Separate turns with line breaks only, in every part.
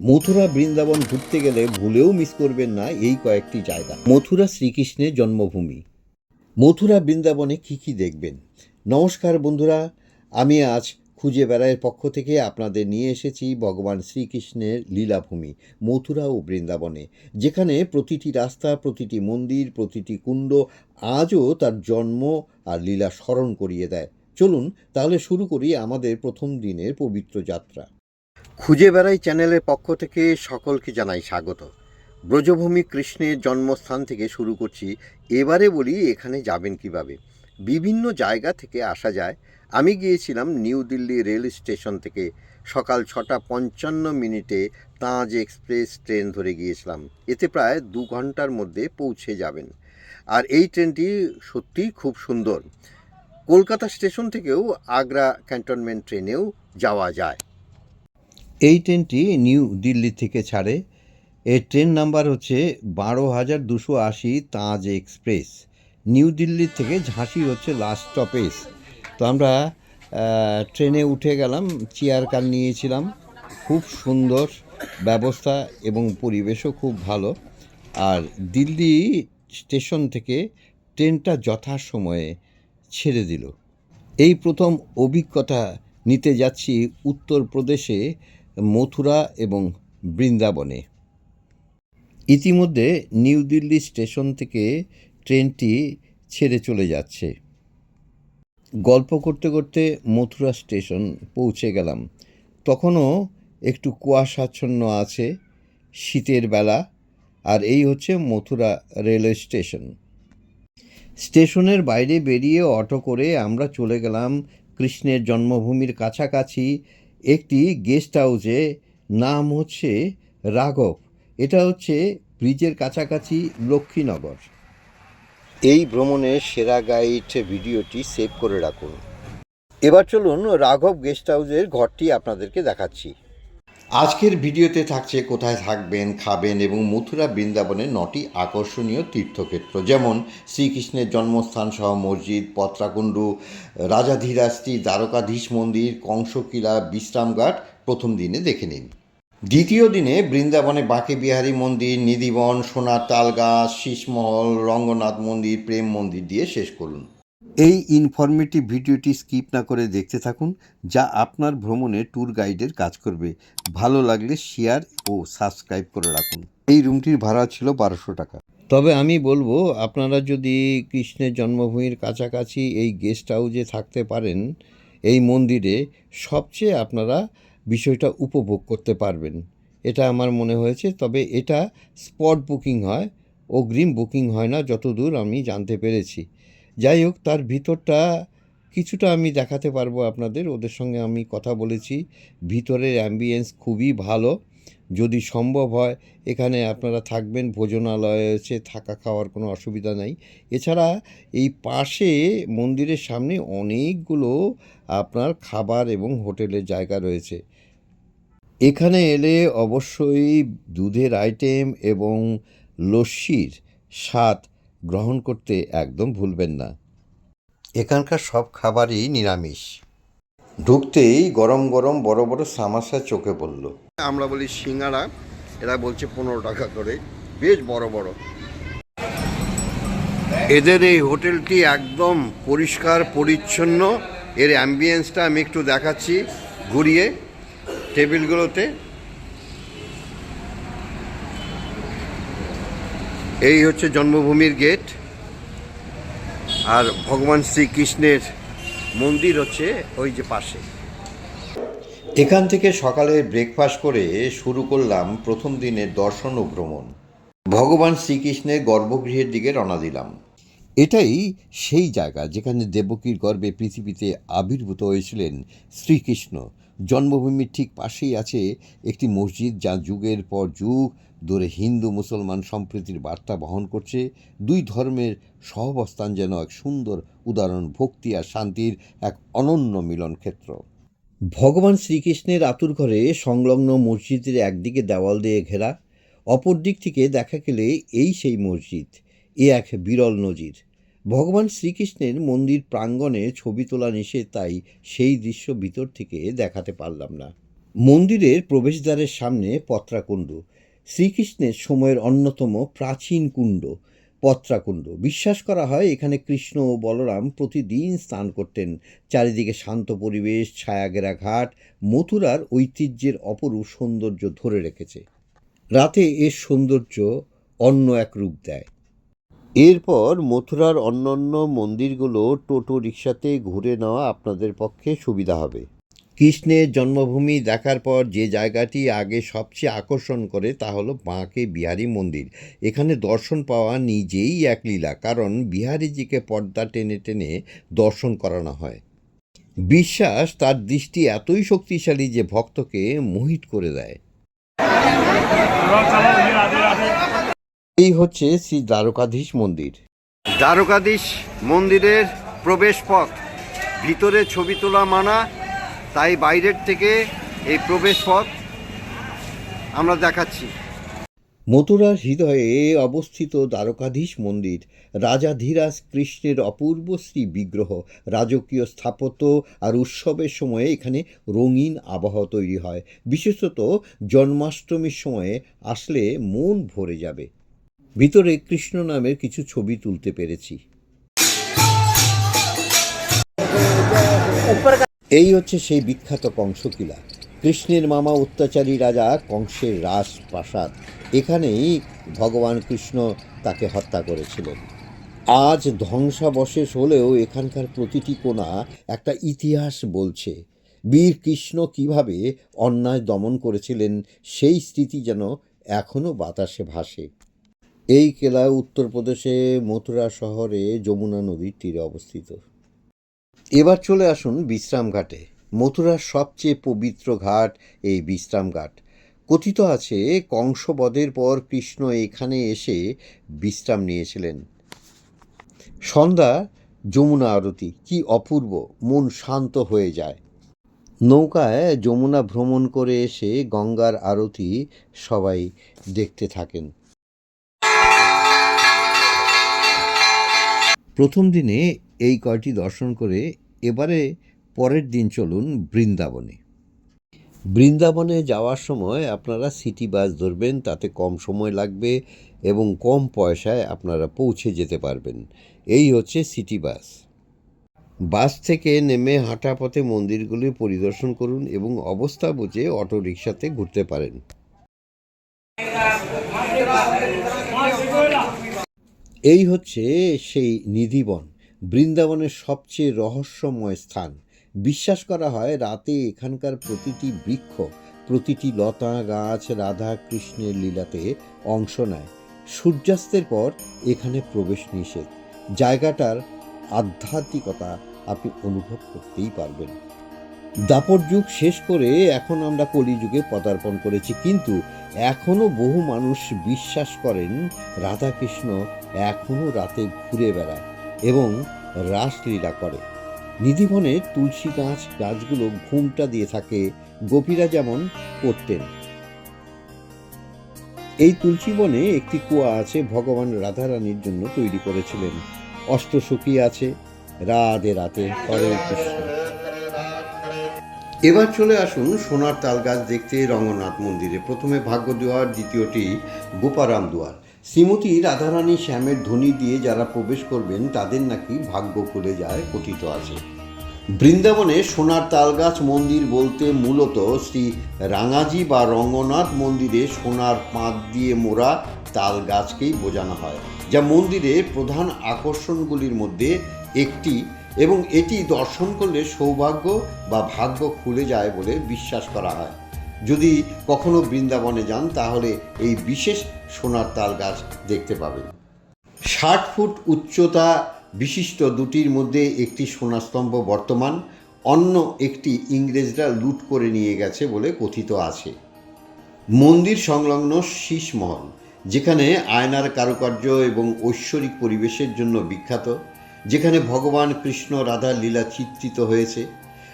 মথুরা বৃন্দাবন ঘুরতে গেলে ভুলেও মিস করবেন না এই কয়েকটি জায়গা। মথুরা শ্রীকৃষ্ণের জন্মভূমি। মথুরা বৃন্দাবনে কি কি দেখবেন? নমস্কার বন্ধুরা, আমি আজ খুঁজে বেড়ায়ের পক্ষ থেকে আপনাদের নিয়ে এসেছি ভগবান শ্রীকৃষ্ণের লীলাভূমি, মথুরা ও বৃন্দাবনে। যেখানে প্রতিটি রাস্তা, প্রতিটি মন্দির, প্রতিটি কুণ্ড আজও তার জন্ম আর লীলা স্মরণ করিয়ে দেয়। চলুন তাহলে শুরু করি আমাদের প্রথম দিনের পবিত্র যাত্রা। খুঁজে বেড়াই চ্যানেলের পক্ষ থেকে সকলকে জানাই স্বাগত। ব্রজভূমি কৃষ্ণের জন্মস্থান থেকে শুরু করছি, এবারে বলি এখানে যাবেন কীভাবে। বিভিন্ন জায়গা থেকে আসা যায়। আমি গিয়েছিলাম নিউ দিল্লি রেল স্টেশন থেকে। সকাল ছটা পঞ্চান্ন মিনিটে তাজ এক্সপ্রেস ট্রেন ধরে গিয়েছিলাম। এতে প্রায় দু ঘণ্টার মধ্যে পৌঁছে যাবেন। আর এই ট্রেনটি সত্যিই খুব সুন্দর। কলকাতা স্টেশন থেকেও আগ্রা ক্যান্টনমেন্ট ট্রেনেও যাওয়া যায়। এই ট্রেনটি নিউ দিল্লি থেকে ছাড়ে। এর ট্রেন নাম্বার হচ্ছে বারো হাজার দুশো আশি তাজ এক্সপ্রেস। নিউ দিল্লি থেকে ঝাঁসি হচ্ছে লাস্ট স্টপেজ তো আমরা ট্রেনে উঠে গেলাম চেয়ার কার নিয়েছিলাম। খুব সুন্দর ব্যবস্থা এবং পরিবেশও খুব ভালো। আর দিল্লি স্টেশন থেকে ট্রেনটা যথাসময়ে ছেড়ে দিল। এই প্রথম অভিজ্ঞতা নিতে যাচ্ছি উত্তরপ্রদেশে। মথুরা এবং বৃন্দাবনে। ইতিমধ্যে নিউ দিল্লি স্টেশন থেকে ট্রেনটি ছেড়ে চলে যাচ্ছে। গল্প করতে করতে মথুরা স্টেশন পৌঁছে গেলাম। তখনও একটু কুয়াশাচ্ছন্ন আছে, শীতের বেলা, আর এই হচ্ছে মথুরা রেলওয়ে স্টেশন। স্টেশনের বাইরে বেরিয়ে অটো করে আমরা চলে গেলাম কৃষ্ণের জন্মভূমির কাছাকাছি একটি গেস্ট হাউসে নাম হচ্ছে রাঘব। এটা হচ্ছে ব্রিজের কাছাকাছি লক্ষ্মীনগর। এই ভ্রমণের সেরা গাইড ভিডিওটি সেভ করে রাখুন। এবার চলুন রাঘব গেস্ট হাউসের ঘরটি আপনাদেরকে দেখাচ্ছি। আজকের ভিডিওতে থাকছে কোথায় থাকবেন, খাবেন এবং মথুরা বৃন্দাবনের নটি আকর্ষণীয় তীর্থক্ষেত্র, যেমন শ্রীকৃষ্ণের জন্মস্থান সহ মসজিদ, পত্রাকুণ্ডু রাজাধীরাস্তি দ্বারকাধীশ মন্দির, কংসকিলা, বিশ্রামঘাট, প্রথম দিনে দেখে নিন। দ্বিতীয় দিনে বৃন্দাবনে বাঁকে বিহারী মন্দির, নিধিবন, সোনার তালগাছ, শীষমহল, রঙ্গনাথ মন্দির, প্রেম মন্দির দিয়ে শেষ করুন। এই ইনফরমেটিভ ভিডিওটি স্কিপ না করে দেখতে থাকুন, যা আপনার ভ্রমণে ট্যুর গাইডের কাজ করবে। ভালো লাগলে শেয়ার ও সাবস্ক্রাইব করে রাখুন। এই রুমটির ভাড়া ছিল বারোশো টাকা। তবে আমি বলব, আপনারা যদি কৃষ্ণের জন্মভূমির কাছাকাছি এই গেস্ট হাউসে থাকতে পারেন, এই মন্দিরে সবচেয়ে আপনারা বিষয়টা উপভোগ করতে পারবেন। এটা আমার মনে হয়েছে, তবে এটা স্পট বুকিং হয়, অগ্রিম বুকিং হয় না, যতদূর আমি জানতে পেরেছি। যাই হোক, তার ভিতরটা কিছুটা আমি দেখাতে পারব আপনাদের। ওদের সঙ্গে আমি কথা বলেছি। ভিতরের অ্যাম্বিয়েন্স খুবই ভালো। যদি সম্ভব হয়, এখানে আপনারা থাকবেন, ভোজনালয় আছে থাকা খাওয়ার কোনো অসুবিধা নেই। এছাড়া এই পাশে মন্দিরের সামনে অনেকগুলো আপনার খাবার এবং হোটেলের জায়গা রয়েছে। এখানে এলে অবশ্যই দুধের আইটেম এবং লস্যির স্বাদ গ্রহণ করতে একদম ভুলবেন না। এখানকার সব খাবারই নিরামিষ। ঢুকতেই গরম গরম বড় বড় সামাসা চোখে পড়ল। আমরা বলি সিঙ্গারা এরা বলছে পনেরো টাকা করে বেশ বড় বড়। এদের এই হোটেলটি একদম পরিষ্কার পরিচ্ছন্ন। এর অ্যাম্বিয়েন্সটা আমি একটু দেখাচ্ছি ঘুরিয়ে টেবিলগুলোতে। এই হচ্ছে জন্মভূমির গেট। আর ভগবান শ্রীকৃষ্ণের মন্দির হচ্ছে ওই যে পাশে। এখান থেকে সকালে ব্রেকফাস্ট করে শুরু করলাম প্রথম দিনের দর্শন ও ভ্রমণ। ভগবান শ্রীকৃষ্ণের গর্ভগৃহের দিকে রওনা দিলাম। এটাই সেই জায়গা যেখানে দেবকীর গর্ভে পৃথিবীতে আবির্ভূত হয়েছিলেন শ্রীকৃষ্ণ। জন্মভূমির ঠিক পাশেই আছে একটি মসজিদ যা যুগের পর যুগ ধরে হিন্দু মুসলমান সম্প্রীতির বার্তা বহন করছে। দুই ধর্মের সহাবস্থান যেন এক সুন্দর উদাহরণ, ভক্তি আর শান্তির এক অনন্য মিলন ক্ষেত্র। ভগবান শ্রীকৃষ্ণের আতুর ঘরে সংলগ্ন মসজিদের একদিকে দেওয়াল দিয়ে ঘেরা অপর দিক থেকে দেখা গেলে এই সেই মসজিদ, এ এক বিরল নজির। ভগবান শ্রীকৃষ্ণের মন্দির প্রাঙ্গণে ছবি তোলা নিষেধ, তাই সেই দৃশ্য ভিতর থেকে দেখাতে পারলাম না। মন্দিরের প্রবেশদ্বারের সামনে পত্রাকুণ্ড। শ্রীকৃষ্ণের সময়ের অন্যতম প্রাচীন কুণ্ড, পত্রাকুণ্ড। বিশ্বাস করা হয় এখানে কৃষ্ণ ও বলরাম প্রতিদিন স্নান করতেন। চারিদিকে শান্ত পরিবেশ ছায়াগেরা ঘাট, মথুরার ঐতিহ্যের অপরূপ সৌন্দর্য ধরে রেখেছে। রাতে এর সৌন্দর্য অন্য এক রূপ দেয়। এরপর মথুরার অন্যান্য মন্দিরগুলো টোটো রিক্সাতে ঘুরে নেওয়া আপনাদের পক্ষে সুবিধা হবে। কৃষ্ণের জন্মভূমি দেখার পর যে জায়গাটি আগে সবচেয়ে আকর্ষণ করে তা হলো বাঁকে বিহারী মন্দির। এখানে দর্শন পাওয়া নিজেই এক লীলা, কারণ বিহারীজিকে পর্দা টেনে টেনে দর্শন করানো হয়। বিশ্বাস তার দৃষ্টি এতই শক্তিশালী যে ভক্তকে মোহিত করে দেয়। এই হচ্ছে শ্রী দ্বারকাধীশ মন্দির। দ্বারকাধীশ মন্দিরের প্রবেশ পথ ভিতরে ছবি তোলা মানা তাই বাইরের থেকে এই প্রবেশ পথ আমরা দেখাচ্ছি। মথুরার হৃদয়ে অবস্থিত দ্বারকাধীশ মন্দির রাজা ধীরাজ কৃষ্ণের অপূর্ব শ্রী বিগ্রহ রাজকীয় স্থাপত্য আর উৎসবের সময়ে এখানে রঙিন আবহাওয়া তৈরি হয়। বিশেষত জন্মাষ্টমীর সময়ে আসলে মন ভরে যাবে। ভিতরে কৃষ্ণ নামের কিছু ছবি তুলতে পেরেছি। এই হচ্ছে সেই বিখ্যাত কংসকিলা। কৃষ্ণের মামা অত্যাচারী রাজা কংসের রাস প্রাসাদ এখানেই ভগবান কৃষ্ণ তাকে হত্যা করেছিলেন। আজ ধ্বংসাবশেষ হলেও এখানকার প্রতিটি কোণা একটা ইতিহাস বলছে। বীর কৃষ্ণ কীভাবে অন্যায় দমন করেছিলেন, সেই স্মৃতি যেন এখনও বাতাসে ভাসে। এই কেলা উত্তরপ্রদেশে মথুরা শহরে যমুনা নদীর তীরে অবস্থিত। এবার চলে আসুন বিশ্রাম ঘাটে। মথুরার সবচেয়ে পবিত্র ঘাট এই বিশ্রাম ঘাট। কথিত আছে, কংসবধের পর কৃষ্ণ এখানে এসে বিশ্রাম নিয়েছিলেন। সন্ধ্যা, যমুনা আরতি, কি অপূর্ব, মন শান্ত হয়ে যায়। নৌকায় যমুনা ভ্রমণ করে এসে গঙ্গার আরতি সবাই দেখতে থাকেন। প্রথম দিনে এই কয়টি দর্শন করে এবারে পরের দিন চলুন বৃন্দাবনে। বৃন্দাবনে যাওয়ার সময় আপনারা সিটি বাস ধরবেন, তাতে কম সময় লাগবে এবং কম পয়সায় আপনারা পৌঁছে যেতে পারবেন। এই হচ্ছে সিটি বাস। বাস থেকে নেমে হাঁটা পথে মন্দিরগুলি পরিদর্শন করুন এবং অবস্থা বুঝে অটো রিক্সাতে ঘুরতে পারেন। এই হচ্ছে সেই নিধিবন, বৃন্দাবনের সবচেয়ে রহস্যময় স্থান। বিশ্বাস করা হয় রাতে এখানকার প্রতিটি বৃক্ষ, প্রতিটি লতা গাছ রাধা কৃষ্ণের লীলাতে অংশ নেয়। সূর্যাস্তের পর এখানে প্রবেশ নিষেধ। জায়গাটার আধ্যাত্মিকতা আপনি অনুভব করতেই পারবেন। দাপর যুগ শেষ করে এখন আমরা কলিযুগে পদার্পণ করেছি। কিন্তু এখনও বহু মানুষ বিশ্বাস করেন, রাধাকৃষ্ণ এখনও রাতে ঘুরে বেড়ায় এবং রাসলীলা করে। নিধিবনে তুলসী গাছ, গাছগুলো ঘুমটা দিয়ে থাকে, গোপীরা যেমন করতেন। এই তুলসী বনে একটি কুয়া আছে, ভগবান রাধারানীর জন্য তৈরি করেছিলেন। অষ্টসখী আছে, রাধে রাতে হরে কৃষ্ণ। এবার চলে আসুন সোনার তাল গাছ দেখতে রঙ্গনাথ মন্দিরে। প্রথমে ভাগ্য দুয়ার দ্বিতীয়টি গোপারাম দুয়ার। শ্রীমতী রাধারানী শ্যামের ধ্বনি দিয়ে যারা প্রবেশ করবেন, তাদের নাকি ভাগ্য খুলে যায় কথিত আছে। বৃন্দাবনে সোনার তালগাছ মন্দির বলতে মূলত শ্রী রাঙাজি বা রঙ্গনাথ মন্দিরে সোনার পাঁত দিয়ে মোড়া তাল গাছকেই বোঝানো হয়, যা মন্দিরের প্রধান আকর্ষণগুলির মধ্যে একটি এবং এটি দর্শন করলে সৌভাগ্য বা ভাগ্য খুলে যায় বলে বিশ্বাস করা হয়। যদি কখনো বৃন্দাবনে যান, তাহলে এই বিশেষ সোনার তাল গাছ দেখতে পাবেন। ষাট ফুট উচ্চতা বিশিষ্ট দুটির মধ্যে একটি সোনাস্তম্ভ বর্তমান, অন্য একটি ইংরেজরা লুট করে নিয়ে গেছে বলে কথিত আছে। মন্দির সংলগ্ন শীষমহল, যেখানে আয়নার কারুকার্য এবং ঐশ্বরিক পরিবেশের জন্য বিখ্যাত। যেখানে ভগবান কৃষ্ণ রাধা লীলা চিত্রিত হয়েছে,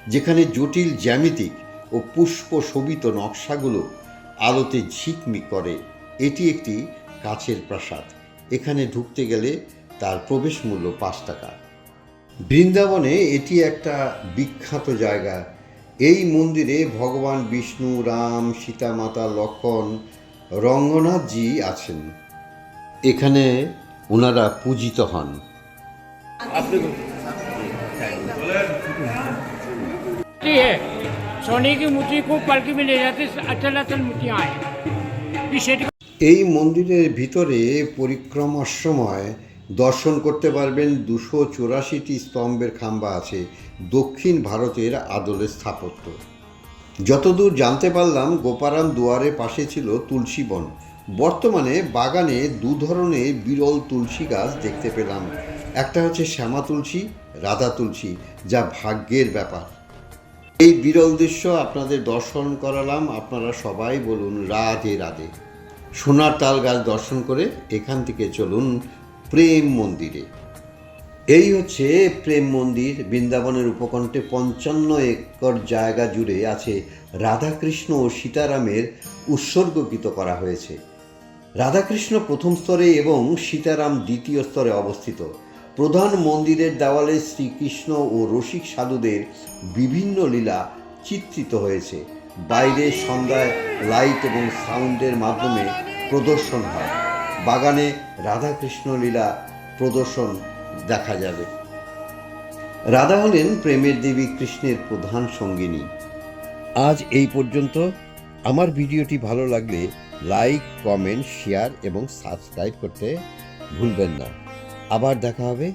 যেখানে জটিল জ্যামিতিক ও পুষ্প শোভিত নকশাগুলো আলোতে ঝিকমি করে। এটি একটি কাছের প্রাসাদ। এখানে ঢুকতে গেলে তার প্রবেশ মূল্য পাঁচ টাকা। বৃন্দাবনে এটি একটা বিখ্যাত জায়গা। এই মন্দিরে ভগবান বিষ্ণু, রাম, সীতামাতা, লক্ষণ রঙ্গনাথজি আছেন। এখানে ওনারা পূজিত হন।
है सोने की मूर्ति को पलकी में ले जाते अचल अचल मूर्तियाँ हैं पीछे
এই মন্দিরের ভিতরে পরিক্রমার সময় দর্শন করতে পারবেন দুশো চুরাশিটি স্তম্ভের খাম্বা আছে দক্ষিণ ভারতের আদলের স্থাপত্য যতদূর জানতে পারলাম গোপারাম দুয়ারে পাশে ছিল তুলসী বন বর্তমানে বাগানে দু ধরনের বিরল তুলসী গাছ দেখতে পেলাম একটা হচ্ছে শ্যামা তুলসী, রাধা তুলসী, যা ভাগ্যের ব্যাপার। এই বিরল দৃশ্য আপনাদের দর্শন করালাম, আপনারা সবাই বলুন রাধে রাধে। সোনার তাল গাছ দর্শন করে এখান থেকে চলুন প্রেম মন্দিরে। এই হচ্ছে প্রেম মন্দির, বৃন্দাবনের উপকণ্ঠে পঞ্চান্ন একর জায়গা জুড়ে আছে রাধাকৃষ্ণ ও সীতারামের উৎসর্গকৃত করা হয়েছে। রাধাকৃষ্ণ প্রথম স্তরে এবং সীতারাম দ্বিতীয় স্তরে অবস্থিত। প্রধান মন্দিরের দেওয়ালে শ্রীকৃষ্ণ ও রসিক সাধুদের বিভিন্ন লীলা চিত্রিত হয়েছে। বাইরে সন্ধ্যায় লাইট এবং সাউন্ডের মাধ্যমে প্রদর্শন হয়। বাগানে রাধাকৃষ্ণ লীলা প্রদর্শন দেখা যাবে। রাধা হলেন প্রেমের দেবী কৃষ্ণের প্রধান সঙ্গিনী। আজ এই পর্যন্ত। আমার ভিডিওটি ভালো লাগলে লাইক, কমেন্ট, শেয়ার এবং সাবস্ক্রাইব করতে ভুলবেন না। আবার দেখা হবে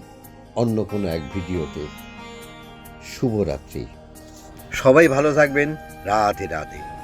অন্য কোনো এক ভিডিওতে। শুভরাত্রি। সবাই ভালো থাকবেন। রাধে রাধে।